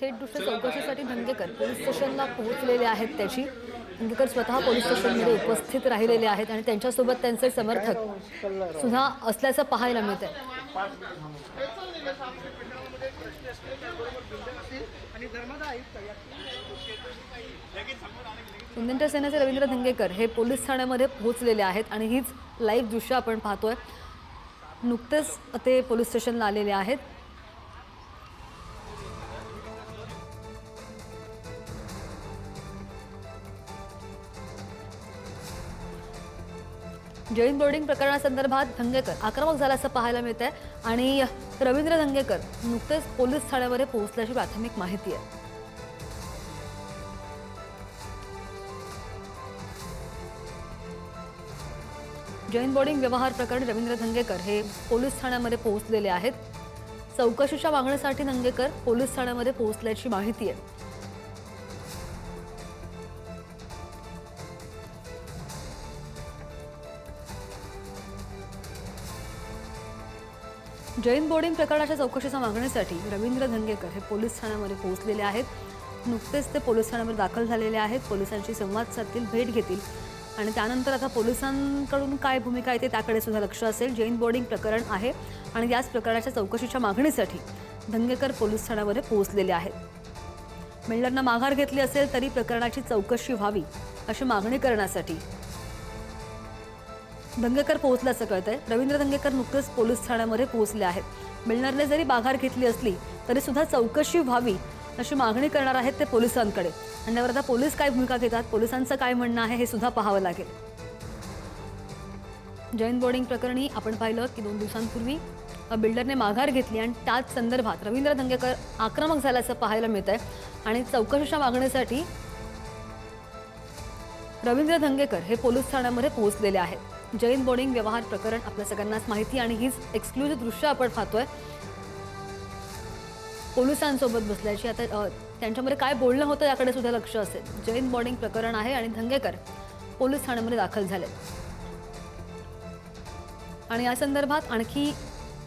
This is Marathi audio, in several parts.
थेट दृश्य चौकशीसाठी धंगेकर पोलीस स्टेशनला पोहोचलेले आहेत त्याची. धंगेकर स्वतः पोलीस स्टेशनमध्ये उपस्थित राहिलेले आहेत आणि त्यांच्यासोबत त्यांचे समर्थक सुद्धा असल्याचं पाहायला मिळत आहे सेनेचे रवींद्र धंगेकर हे पोलीस ठाण्यामध्ये पोहोचलेले आहेत आणि हीच लाईव्ह दृश्य आपण पाहतोय. नुकतेच ते पोलीस स्टेशनला आलेले आहेत. जैन बोर्डिंग प्रकरणासंदर्भात धंगेकर आक्रमक झाल्याचं पाहायला मिळत आहे आणि रवींद्र धंगेकर नुकतेच पोलीस ठाण्यामध्ये पोहोचल्याची प्राथमिक माहिती आहे. जैन बोर्डिंग व्यवहार प्रकरणी रवींद्र धंगेकर हे पोलीस ठाण्यामध्ये पोहोचलेले आहेत. चौकशीच्या मागणीसाठी धंगेकर पोलीस ठाण्यामध्ये पोहोचल्याची माहिती आहे. जैन बोर्डिंग प्रकरणाच्या चौकशीच्या मागणीसाठी रवींद्र धंगेकर हे पोलीस ठाण्यामध्ये पोहोचलेले आहेत. नुकतेच ते पोलीस ठाण्यामध्ये दाखल झालेले आहेत. पोलिसांशी संवाद साधतील भेट घेतील. आणि त्यानंतर आता पोलिसांकडून काय भूमिका येते त्याकडे सुद्धा लक्ष असेल. जैन बोर्डिंग प्रकरण आहे आणि याच प्रकरणाच्या चौकशीच्या मागणीसाठी धंगेकर पोलीस ठाण्यामध्ये पोहोचलेले आहेत. मिल्डरनं माघार घेतली असेल तरी प्रकरणाची चौकशी व्हावी अशी मागणी करण्यासाठी दंगेकर पोहोचल्याचं कळतंय रवींद्र दंगेकर नुकतेच पोलीस ठाण्यामध्ये पोहोचले आहेत. मिळणारने जरी बाघार घेतली असली तरी सुद्धा चौकशी व्हावी अशी मागणी करणार आहेत ते पोलिसांकडे. आणि त्यावर आता पोलीस काय भूमिका घेतात? पोलिसांचं काय म्हणणं आहे हे सुद्धा पाहावं लागेल. जैन बोर्डिंग प्रकरणी आपण पाहिलं की दोन दिवसांपूर्वी बिल्डरने माघार घेतली आणि त्याच संदर्भात रवींद्र दंगेकर आक्रमक झाल्याचं पाहायला मिळत आहे आणि चौकशीच्या मागणीसाठी रवींद्र धंगेकर हे पोलीस ठाण्यामध्ये पोहोचलेले आहेत. जैन बोर्डिंग व्यवहार प्रकरण आपल्या सगळ्यांनाच माहिती आणि हीच एक्सक्लुझिव्ह दृश्य आपण पाहतोय. पोलिसांसोबत बसल्याची आता त्यांच्यामध्ये काय बोलणं होतं याकडे सुद्धा लक्ष असेल. जैन बॉर्डिंग प्रकरण आहे आणि धंगेकर पोलीस ठाण्यामध्ये दाखल झाले. आणि या संदर्भात आणखी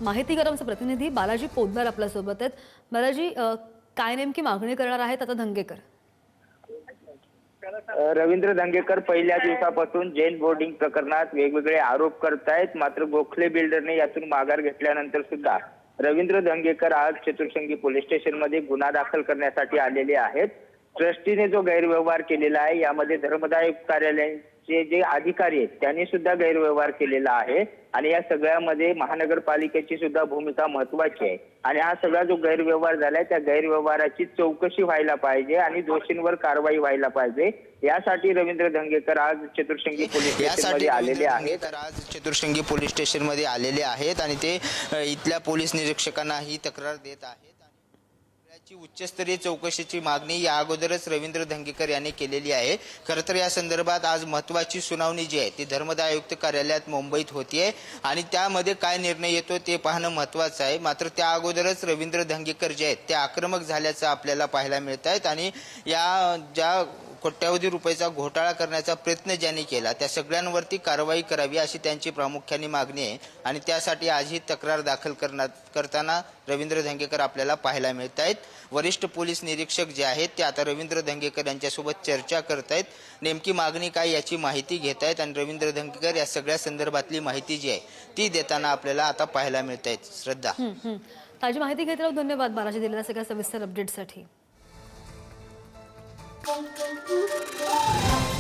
माहिती कर आमचे प्रतिनिधी बालाजी पोद्दार आपल्यासोबत आहेत. बालाजी काय नेमकी मागणी करणार आहेत आता धंगेकर? रवींद्र दंगेकर पहिल्या दिवसापासून जैन बोर्डिंग प्रकरणात वेगवेगळे आरोप करतायत. मात्र गोखले बिल्डरने यातून माघार घेतल्यानंतर सुद्धा रवींद्र दंगेकर आज चतुर्संगी पोलीस स्टेशनमध्ये गुन्हा दाखल करण्यासाठी आलेले आहेत. ट्रस्टीने जो गैरव्यवहार केलेला आहे यामध्ये धर्मदाय कार्यालयाचे जे अधिकारी आहेत त्यांनी सुद्धा गैरव्यवहार केलेला आहे. आणि या सगळ्यामध्ये महानगरपालिकेची सुद्धा भूमिका महत्वाची आहे. आणि हा सगळा जो गैरव्यवहार झालाय त्या गैरव्यवहाराची चौकशी व्हायला पाहिजे आणि दोषींवर कारवाई व्हायला पाहिजे. यासाठी रवींद्र धंगेकर आज चतुर्संगी पोलीस स्टेशन यासाठी मध्ये आलेले आहेत. आज चतुर्शृंगी पोलीस स्टेशनमध्ये आलेले आहेत आणि ते इथल्या पोलीस निरीक्षकांना ही तक्रार देत आहेत. याची उच्चस्तरीय चौकशीची मागणी या अगोदरच रवींद्र धंगेकर यांनी केलेली आहे. खरं तर या संदर्भात आज महत्वाची सुनावणी जी आहे ती धर्मदाय आयुक्त कार्यालयात मुंबईत होतीये आणि त्यामध्ये काय निर्णय येतो ते पाहणं महत्वाचं आहे. मात्र त्या अगोदरच रवींद्र धंगेकर जे आहेत ते आक्रमक झाल्याचं आपल्याला पाहायला मिळत आहेत आणि या ज्या कोट्यावधी रुपयाचा घोटाळा करण्याचा प्रयत्न ज्यांनी केला त्या सगळ्यांवरती कारवाई करावी अशी त्यांची प्रामुख्याने मागणी आहे. आणि त्यासाठी आजही तक्रार दाखल करण्यात करताना रवींद्र धंगेकर आपल्याला पाहायला मिळत आहेत. वरिष्ठ पोलीस निरीक्षक जे आहेत ते आता रवींद्र धंगेकर यांच्यासोबत चर्चा करतायत नेमकी मागणी काय याची माहिती घेत आहेत आणि रवींद्र धंगेकर या सगळ्या संदर्भातली माहिती जी आहे ती देताना आपल्याला आता पाहायला मिळत आहेत. श्रद्धा. ताजी माहिती घेतल्यावर धन्यवाद बालाजी दिलेल्या सगळ्या सविस्तर अपडेटसाठी Thank you.